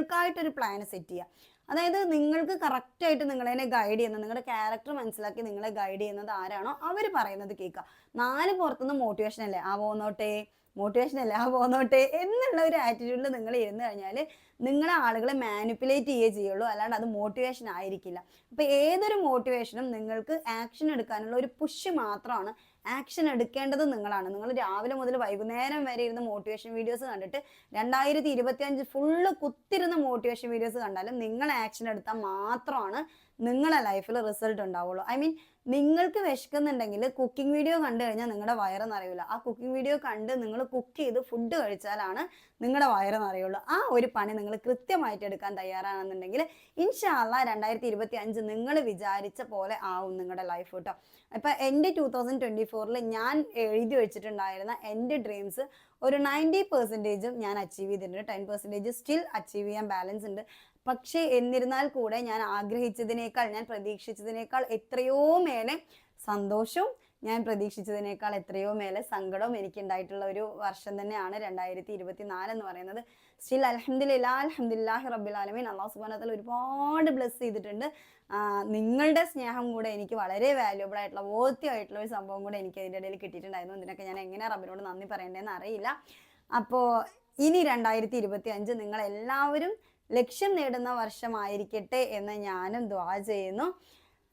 നിങ്ങൾക്കായിട്ടൊരു പ്ലാൻ സെറ്റ് ചെയ്യുക അതായത് നിങ്ങൾക്ക് കറക്റ്റായിട്ട് നിങ്ങളതിനെ ഗൈഡ് ചെയ്യുന്ന നിങ്ങളുടെ ക്യാരക്ടർ മനസ്സിലാക്കി നിങ്ങളെ ഗൈഡ് ചെയ്യുന്നത് ആരാണോ അവർ പറയുന്നത് കേൾക്കുക നാല് പുറത്തുനിന്ന് മോട്ടിവേഷൻ അല്ലേ? ആ പോന്നോട്ടെ മോട്ടിവേഷൻ അല്ല? ആ പോന്നോട്ടെ എന്നുള്ള ഒരു ആറ്റിറ്റ്യൂഡിൽ നിങ്ങൾ ഇരുന്ന് കഴിഞ്ഞാൽ നിങ്ങളെ ആളുകളെ മാനിപ്പുലേറ്റ് ചെയ്യേ ചെയ്യുള്ളൂ. അല്ലാണ്ട് അത് മോട്ടിവേഷൻ ആയിരിക്കില്ല. അപ്പോൾ ഏതൊരു മോട്ടിവേഷനും നിങ്ങൾക്ക് ആക്ഷൻ എടുക്കാനുള്ള ഒരു പുഷ് മാത്രമാണ് ആക്ഷൻ എടുക്കേണ്ടത് നിങ്ങളാണ്. നിങ്ങൾ രാവിലെ മുതൽ വൈകുന്നേരം വരെ ഇരുന്ന് മോട്ടിവേഷൻ വീഡിയോസ് കണ്ടിട്ട് രണ്ടായിരത്തി ഇരുപത്തി അഞ്ച് ഫുള്ള് കുത്തിരുന്ന മോട്ടിവേഷൻ വീഡിയോസ് കണ്ടാലും നിങ്ങൾ ആക്ഷൻ എടുത്താൽ മാത്രമാണ് നിങ്ങളെ ലൈഫിൽ റിസൾട്ട് ഉണ്ടാവുള്ളൂ. ഐ മീൻ നിങ്ങൾക്ക് വിശക്കുന്നുണ്ടെങ്കിൽ കുക്കിംഗ് വീഡിയോ കണ്ടു കഴിഞ്ഞാൽ നിങ്ങളുടെ വയറ് നിറയില്ല ആ കുക്കിംഗ് വീഡിയോ കണ്ട് നിങ്ങൾ കുക്ക് ചെയ്ത് ഫുഡ് കഴിച്ചാലാണ് നിങ്ങളുടെ വയറ് നിറയുള്ളൂ. ആ ഒരു പണി നിങ്ങൾ കൃത്യമായിട്ട് എടുക്കാൻ തയ്യാറാണെന്നുണ്ടെങ്കിൽ ഇൻഷാല്ല രണ്ടായിരത്തി ഇരുപത്തി അഞ്ച് നിങ്ങൾ വിചാരിച്ച പോലെ ആവും നിങ്ങളുടെ ലൈഫ് കേട്ടോ ഇപ്പം എന്റെ ടൂ തൗസൻഡ് ട്വന്റി ഫോറിൽ ഞാൻ എഴുതി വെച്ചിട്ടുണ്ടായിരുന്ന എന്റെ ഡ്രീംസ് ഒരു നയന്റി പെർസെന്റേജും ഞാൻ അച്ചീവ് ചെയ്തിട്ടുണ്ട്. ടെൻ പെർസെന്റേജ് സ്റ്റിൽ അച്ചീവ് ചെയ്യാൻ ബാലൻസ് ഉണ്ട്. പക്ഷേ എന്നിരുന്നാൽ കൂടെ ഞാൻ ആഗ്രഹിച്ചതിനേക്കാൾ ഞാൻ പ്രതീക്ഷിച്ചതിനേക്കാൾ എത്രയോ മേലെ സന്തോഷവും ഞാൻ പ്രതീക്ഷിച്ചതിനേക്കാൾ എത്രയോ മേലെ സങ്കടവും എനിക്ക് ഉണ്ടായിട്ടുള്ള ഒരു വർഷം തന്നെയാണ് രണ്ടായിരത്തി ഇരുപത്തി നാല് എന്ന് പറയുന്നത്. സ്റ്റിൽ അലഹമില്ല അലഹമില്ലാഹി റബ്ബിലാലമീൻ അള്ളാഹു സുബാനത്തിൽ ഒരുപാട് ബ്ലെസ് ചെയ്തിട്ടുണ്ട്. നിങ്ങളുടെ സ്നേഹം കൂടെ എനിക്ക് വളരെ വാല്യുബിൾ ആയിട്ടുള്ള ബോധ്യമായിട്ടുള്ള ഒരു സംഭവം കൂടെ എനിക്ക് അതിന്റെ ഇടയിൽ കിട്ടിയിട്ടുണ്ടായിരുന്നു. ഇതിനൊക്കെ ഞാൻ എങ്ങനെ റബ്ബിനോട് നന്ദി പറയേണ്ടതെന്ന് അറിയില്ല. അപ്പോൾ ഇനി രണ്ടായിരത്തി ഇരുപത്തി അഞ്ച് നിങ്ങൾ എല്ലാവരും ലക്ഷ്യം നേടുന്ന വർഷമായിരിക്കട്ടെ എന്ന് ഞാനും ദ്വാ ചെയ്യുന്നു.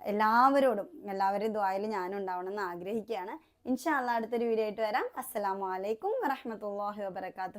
എല്ലാവരോടും എല്ലാവരും ദ്വായിൽ ഞാനും ഉണ്ടാവണം എന്ന് ആഗ്രഹിക്കുകയാണ്. ഇൻഷാല്ല അടുത്തൊരു വീഡിയോ ആയിട്ട് വരാം. അസ്സലാമു അലൈക്കും വറഹമത്തല്ലാഹി വബർക്കാത്തു